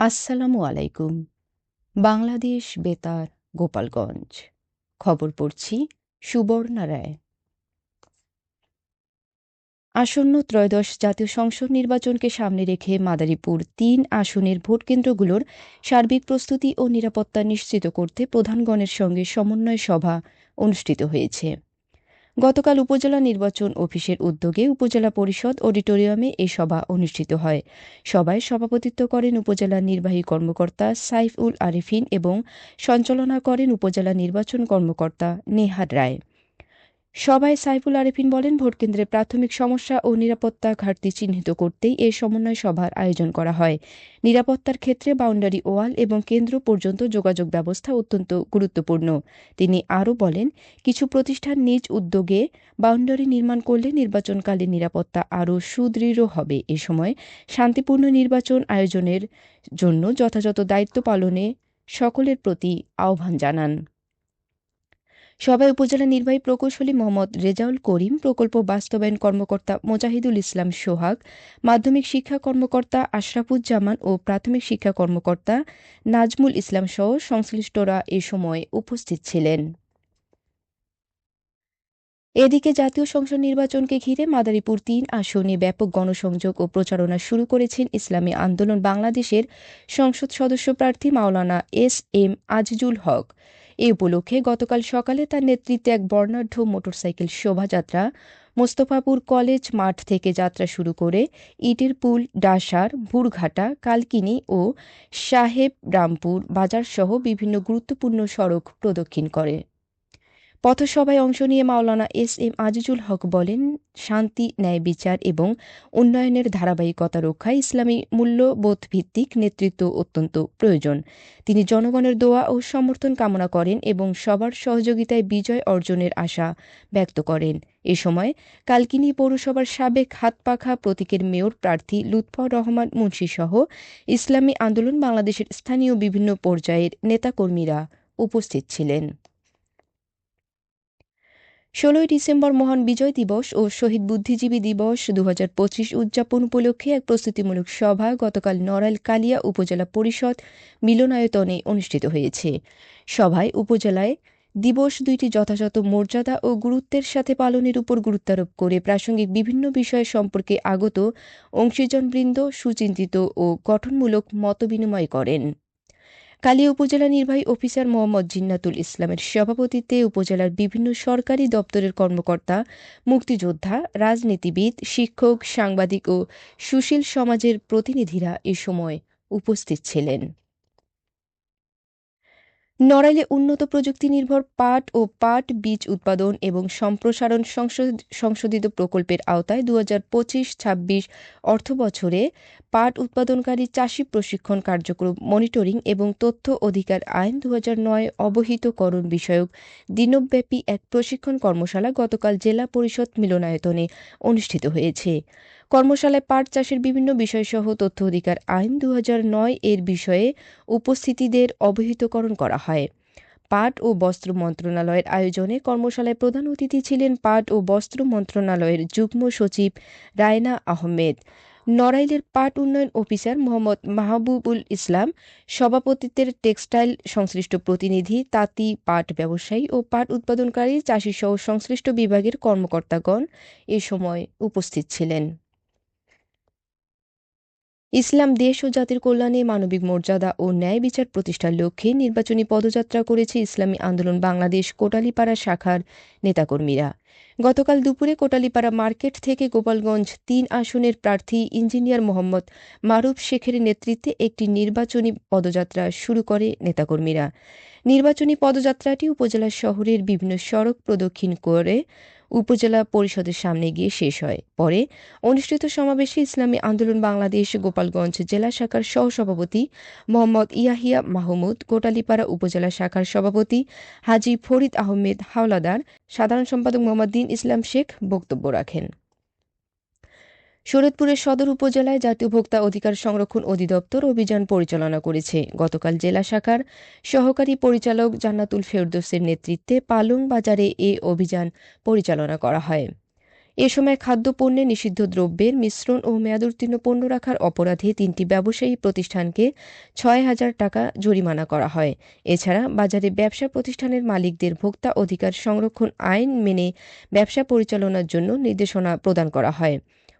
আসসালামু আলাইকুম। বাংলাদেশ বেতার, গোপালগঞ্জ। খবর পড়ছি সুবর্ণা রায়। আসন্ন ত্রয়োদশ জাতীয় সংসদ নির্বাচনকে সামনে রেখে মাদারীপুর তিন আসনের ভোটকেন্দ্রগুলোর সার্বিক প্রস্তুতি ও নিরাপত্তা নিশ্চিত করতে প্রধানগণের সঙ্গে সমন্বয় সভা অনুষ্ঠিত হয়েছে। গতকাল উপজেলা নির্বাচন অফিসের উদ্যোগে উপজেলা পরিষদ অডিটোরিয়ামে এ সভা অনুষ্ঠিত হয়। সভায় সভাপতিত্ব করেন উপজেলা নির্বাহী কর্মকর্তা সাইফ উল আরিফিন এবং সঞ্চালনা করেন উপজেলা নির্বাচন কর্মকর্তা নেহার রায়। সভায় সাইফুল আরেফিন বলেন ভোটকেন্দ্রের প্রাথমিক সমস্যা ও নিরাপত্তা ঘাটতি চিহ্নিত করতেই এ সমন্বয় সভার আয়োজন করা হয়। নিরাপত্তার ক্ষেত্রে বাউন্ডারি ওয়াল এবং কেন্দ্র পর্যন্ত যোগাযোগ ব্যবস্থা অত্যন্ত গুরুত্বপূর্ণ। তিনি আরও বলেন, কিছু প্রতিষ্ঠান নিজ উদ্যোগে বাউন্ডারি নির্মাণ করলে নির্বাচনকালীন নিরাপত্তা আরও সুদৃঢ় হবে। এ সময় শান্তিপূর্ণ নির্বাচন আয়োজনের জন্য যথাযথ দায়িত্ব পালনে সকলের প্রতি আহ্বান জানান। সভায় উপজেলা নির্বাহী প্রকৌশলী মোহাম্মদ রেজাউল করিম, প্রকল্প বাস্তবায়ন কর্মকর্তা মোজাহিদুল ইসলাম সোহাগ, মাধ্যমিক শিক্ষা কর্মকর্তা আশরাফুজ্জামান ও প্রাথমিক শিক্ষা কর্মকর্তা নাজমুল ইসলাম সহ সংশ্লিষ্টরা এ সময় উপস্থিত ছিলেন। এদিকে জাতীয় সংসদ নির্বাচনকে ঘিরে মাদারীপুর তিন আসনে ব্যাপক গণসংযোগ ও প্রচারণা শুরু করেছেন ইসলামী আন্দোলন বাংলাদেশের সংসদ সদস্য প্রার্থী মাওলানা এস এম আজিজুল হক। এ উপলক্ষে গতকাল সকালে তার নেতৃত্বে এক বর্ণাঢ্য মোটরসাইকেল শোভাযাত্রা, মোস্তফাপুর কলেজ মাঠ থেকে যাত্রা শুরু করে ইটের পুল, ডাসার ভুরঘাটা কালকিনি ও সাহেব রামপুর বাজারসহ বিভিন্ন গুরুত্বপূর্ণ সড়ক প্রদক্ষিণ করে। পথসভায় অংশ নিয়ে মাওলানা এস এম আজিজুল হক বলেন, শান্তি, ন্যায় বিচার এবং উন্নয়নের ধারাবাহিকতা রক্ষায় ইসলামী মূল্যবোধ ভিত্তিক নেতৃত্ব অত্যন্ত প্রয়োজন। তিনি জনগণের দোয়া ও সমর্থন কামনা করেন এবং সবার সহযোগিতায় বিজয় অর্জনের আশা ব্যক্ত করেন। এ সময় কালকিনি পৌরসভার সাবেক হাতপাখা প্রতীকের মেয়র প্রার্থী লুৎফর রহমান মুন্সি সহ ইসলামী আন্দোলন বাংলাদেশের স্থানীয় বিভিন্ন পর্যায়ের নেতাকর্মীরা উপস্থিত ছিলেন। ষোলোই ডিসেম্বর মহান বিজয় দিবস ও শহীদ বুদ্ধিজীবী দিবস দু হাজার পঁচিশ উদযাপন উপলক্ষে এক প্রস্তুতিমূলক সভা গতকাল নড়াইল কালিয়া উপজেলা পরিষদ মিলনায়তনে অনুষ্ঠিত হয়েছে। সভায় উপজেলায় দিবস দুইটি যথাযথ মর্যাদা ও গুরুত্বের সাথে পালনের উপর গুরুত্বারোপ করে প্রাসঙ্গিক বিভিন্ন বিষয় সম্পর্কে আগত অংশীজনবৃন্দ সুচিন্তিত ও গঠনমূলক মতবিনিময় করেন। কালিয়া উপজেলা নির্বাহী অফিসার মোহাম্মদ জিন্নাতুল ইসলামের সভাপতিত্বে উপজেলার বিভিন্ন সরকারি দপ্তরের কর্মকর্তা, মুক্তিযোদ্ধা, রাজনীতিবিদ, শিক্ষক, সাংবাদিক ও সুশীল সমাজের প্রতিনিধিরা এ সময় উপস্থিত ছিলেন। নড়াইলে উন্নত প্রযুক্তি নির্ভর পাট ও পাট বীজ উৎপাদন এবং সম্প্রসারণ সংশোধিত প্রকল্পের আওতায় দু হাজার পঁচিশ, ছাব্বিশ অর্থ বছরে পাট উৎপাদনকারী চাষি প্রশিক্ষণ কার্যক্রম মনিটরিং এবং তথ্য অধিকার আইন দু হাজার নয় অবহিতকরণ বিষয়ক দিনব্যাপী এক প্রশিক্ষণ কর্মশালা গতকাল জেলা পরিষদ মিলনায়তনে অনুষ্ঠিত হয়েছে। কর্মশালায় পাট চাষের বিভিন্ন বিষয়সহ তথ্য অধিকার আইন দু নয় এর বিষয়ে উপস্থিতিদের অবহিতকরণ করা হয়। পাট ও বস্ত্র মন্ত্রণালয়ের আয়োজনে কর্মশালায় প্রধান অতিথি ছিলেন পাট ও বস্ত্র মন্ত্রণালয়ের যুগ্ম সচিব রায়না আহমেদ। নড়াইলের পাট উন্নয়ন অফিসার মোহাম্মদ মাহবুবুল ইসলাম, সভাপতিত্বের টেক্সটাইল সংশ্লিষ্ট প্রতিনিধি তাঁতি, পাট ব্যবসায়ী ও পাট উৎপাদনকারী চাষিসহ সংশ্লিষ্ট বিভাগের কর্মকর্তাগণ এ সময় উপস্থিত ছিলেন। ইসলাম দেশ ও জাতির কল্যাণে মানবিক মর্যাদা ও ন্যায় বিচার প্রতিষ্ঠার লক্ষ্যে নির্বাচনী পদযাত্রা করেছে ইসলামী আন্দোলন বাংলাদেশ কোটালীপাড়া শাখার নেতাকর্মীরা। গতকাল দুপুরে কোটালীপাড়া মার্কেট থেকে গোপালগঞ্জ তিন আসনের প্রার্থী ইঞ্জিনিয়ার মোহাম্মদ মারুফ শেখের নেতৃত্বে একটি নির্বাচনী পদযাত্রা শুরু করে নেতাকর্মীরা। নির্বাচনী পদযাত্রাটি উপজেলা শহরের বিভিন্ন সড়ক প্রদক্ষিণ করে উপজেলা পরিষদের সামনে গিয়ে শেষ হয়। পরে অনুষ্ঠিত সমাবেশে ইসলামী আন্দোলন বাংলাদেশ গোপালগঞ্জ জেলা শাখার সহসভাপতি মোহাম্মদ ইয়াহিয়া মাহমুদ, কোটালীপাড়া উপজেলা শাখার সভাপতি হাজি ফরিদ আহমেদ হাওলাদার, সাধারণ সম্পাদক মোহাম্মদ দিন ইসলাম শেখ বক্তব্য রাখেন। শরীয়তপুরের সদর উপজেলায় জাতীয় ভোক্তা অধিকার সংরক্ষণ অধিদপ্তর অভিযান পরিচালনা করেছে। গতকাল জেলা শাখার সহকারী পরিচালক জান্নাতুল ফেরদোসের নেতৃত্বে পালং বাজারে এ অভিযান পরিচালনা করা হয়। এ সময় খাদ্যপণ্যে নিষিদ্ধ দ্রব্যের মিশ্রণ ও মেয়াদোত্তীর্ণ পণ্য রাখার অপরাধে তিনটি ব্যবসায়ী প্রতিষ্ঠানকে ছয় হাজার টাকা জরিমানা করা হয়। এছাড়া বাজারে ব্যবসা প্রতিষ্ঠানের মালিকদের ভোক্তা অধিকার সংরক্ষণ আইন মেনে ব্যবসা পরিচালনার জন্য নির্দেশনা প্রদান করা হয়।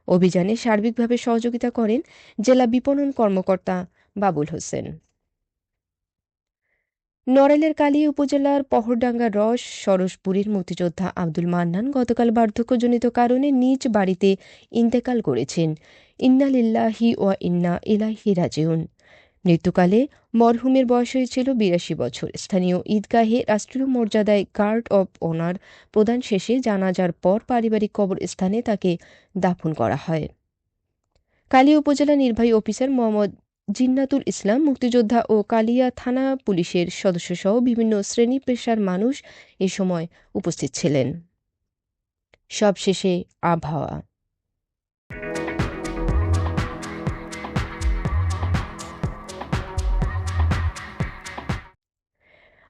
অভিযানে সার্বিকভাবে সহযোগিতা করেন জেলা বিপণন কর্মকর্তা বাবুল হোসেন। নড়াইলের কালী উপজেলার পহরডাঙ্গা রস সরসপুরীর মুক্তিযোদ্ধা আব্দুল মান্নান গতকাল বার্ধক্যজনিত কারণে নিজ বাড়িতে ইন্তেকাল করেছেন। ইন্নালিল্লাহি ও ইন্না ইলাহি রাজিউন। মৃত্যুকালে মরহুমের বয়স হয়েছিল বিরাশি বছর। স্থানীয় ঈদগাহে রাষ্ট্রীয় মর্যাদায় গার্ড অব অনার প্রদান শেষে জানাজার পর পারিবারিক কবরস্থানে তাকে দাফন করা হয়। কালী উপজেলা নির্বাহী অফিসার মোহাম্মদ জিন্নাতুল ইসলাম, মুক্তিযোদ্ধা ও কালিয়া থানা পুলিশের সদস্যসহ বিভিন্ন শ্রেণি পেশার মানুষ এ সময় উপস্থিত ছিলেন। সবশেষে আবহাওয়া।